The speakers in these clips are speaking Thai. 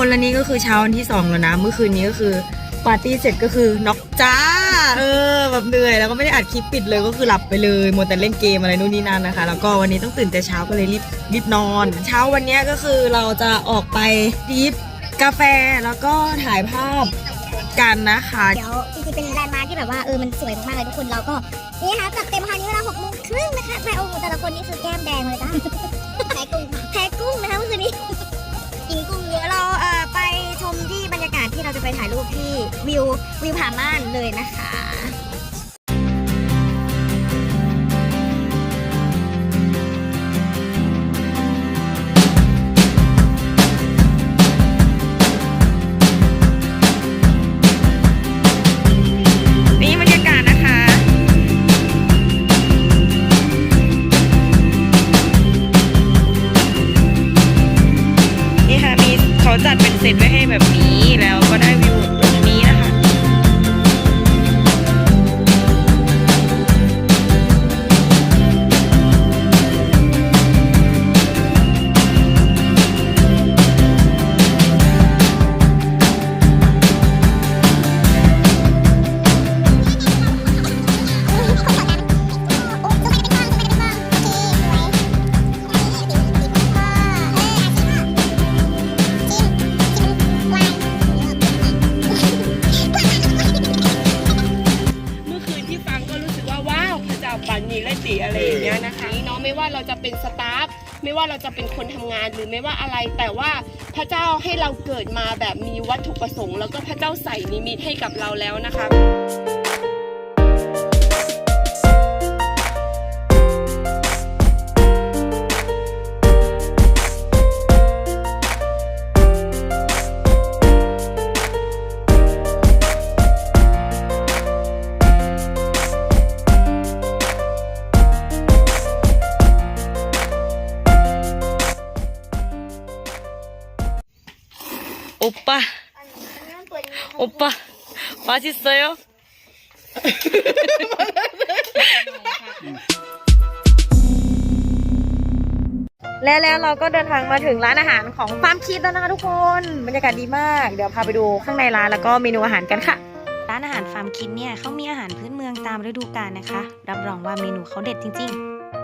คนและนี่ก็คือเช้าวันที่สองแล้วนะ เมื่อคืนนี้ก็คือปาร์ตี้เสร็จก็คือน็อกจ้า เออแบบเหนื่อยแล้วก็ไม่ได้อัดคลิปปิดเลยก็คือหลับไปเลยมัวแต่เล่นเกมอะไรนู่นนี่นั่นนะคะ แล้วก็วันนี้ต้องตื่นแต่เช้าก็เลยรีบรีบนอน เช้าวันนี้ก็คือเราจะออกไปดิฟกาแฟแล้วก็ถ่ายภาพกันนะคะ เดี๋ยวจริงๆเป็นแลนด์มาร์คที่แบบว่าเออมันสวยมากๆเลยทุกคนเราก็นี่นะคะจัดเต็มคราวนี้เวลาหกโมงครึ่งนะคะแม่โอ้โหแต่ละคนนี่คือแก้มแดงเลยจ้ะแพ้กุ้งแพ้กุ้งนะคะเมื่อคืนนี้กินกุ้งเยอะเรา เราจะไปถ่ายรูปที่วิววิวผาม่านเลยนะคะ ตไว้ให้แบบนี้แล้วก็ได้วิ นี้และติอะไรอย่างเงี้ยนะคะเนาะไม่ว่าเราจะเป็นสตาฟไม่ว่าเราจะเป็นคนทำงานหรือไม่ว่าอะไร แต่ว่าพระเจ้าให้เราเกิดมาแบบมีวัตถุประสงค์ แล้วก็พระเจ้าใส่นิมิตให้กับเราแล้วนะคะ 오빠 오빠 맛있어요?และแล้วเราก็เดินทางมาถึงร้านอาหารของฟาร์มคิดแล้วนะคะทุกคนบรรยากาศดีมาก เดี๋ยวพาไปดูข้างในร้านแล้วก็เมนูอาหารกันค่ะ ร้านอาหารฟาร์มคิดเนี่ยเขามีอาหารพื้นเมืองตามฤดูกาลนะคะ รับรองว่าเมนูเขาเด็ดจริง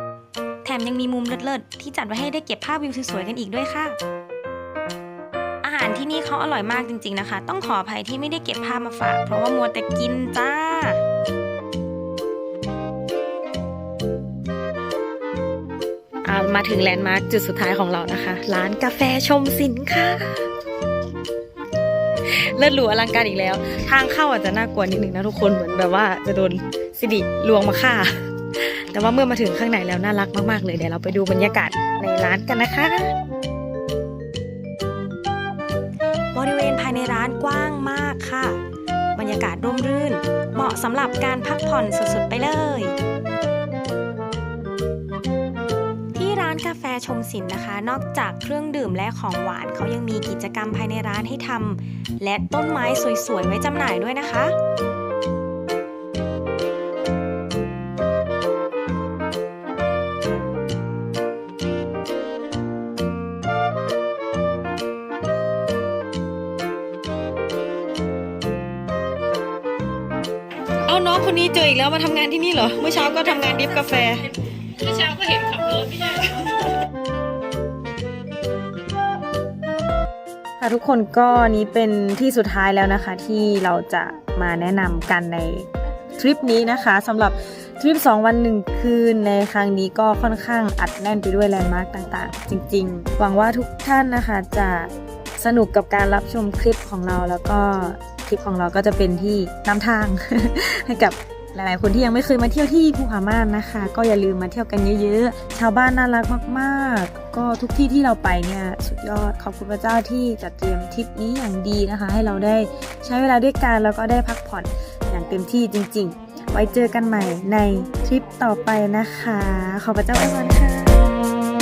ๆ แถมยังมีมุมเลิศๆที่จัดไว้ให้ได้เก็บภาพวิวสวยๆกันอีกด้วยค่ะ อาหาร ที่นี่เขาอร่อยมากจริง ๆนะคะ ต้องขออภัยที่ไม่ได้เก็บภาพมาฝาก เพราะว่ามัวแต่กินจ้าเอามาถึงแลนด์มาร์คจุดสุดท้ายของเรานะคะ ร้านกาแฟชมสินค่ะเลิศหรูอลังการอีกแล้ว ทางเข้าอาจจะน่ากลัวนิดนึงนะทุกคนเหมือนแบบว่าจะโดนสิริลวงมาฆ่า แต่ว่าเมื่อมาถึงข้างในแล้วน่ารักมากๆเลยเดี๋ยวเราไปดูบรรยากาศในร้านกันนะคะ ในร้านกว้างมากค่ะ บรรยากาศร่มรื่น เหมาะสำหรับการพักผ่อนสุดๆไปเลย ที่ร้านกาแฟชมศิลป์นะคะ นอกจากเครื่องดื่มและของหวานเขายังมีกิจกรรมภายในร้านให้ทำและต้นไม้สวยๆไว้จำหน่ายด้วยนะคะ น้องคนนี้เจออีกแล้วมาทำงานที่นี่เหรอ เมื่อเช้าก็ทำงานดริฟกาแฟ เมื่อเช้าก็เห็นขับรถไม่ใช่เหรอค่ะทุกคนก็นี้เป็นที่สุดท้ายแล้วนะคะ ที่เราจะมาแนะนำกันในทริปนี้นะคะสำหรับทริป 2 วัน 1 คืนในครั้งนี้ก็ค่อนข้างอัดแน่นไปด้วยแลนด์มาร์กต่างๆ จริง ๆ หวังว่าทุกท่านนะคะจะสนุกกับการรับชมคลิปของเราแล้วก็ค ลิปของเราก็จะเป็นที่นำทาง ให้กับหลายๆ คนที่ยังไม่เคยมาเที่ยวที่ภูผาม่านนะคะ ก็อย่าลืมมาเที่ยวกันเยอะๆ ชาวบ้านน่ารักมากๆ ก็ทุกที่ที่เราไปเนี่ยสุดยอดขอบคุณพระเจ้าที่จัดเตรียมทริปนี้อย่างดีนะคะ ให้เราได้ใช้เวลาด้วยกันแล้วก็ได้พักผ่อนอย่างเต็มที่จริง ๆ ไว้เจอกันใหม่ในทริปต่อไปนะคะ ขอบพระเจ้าอวยพรค่ะ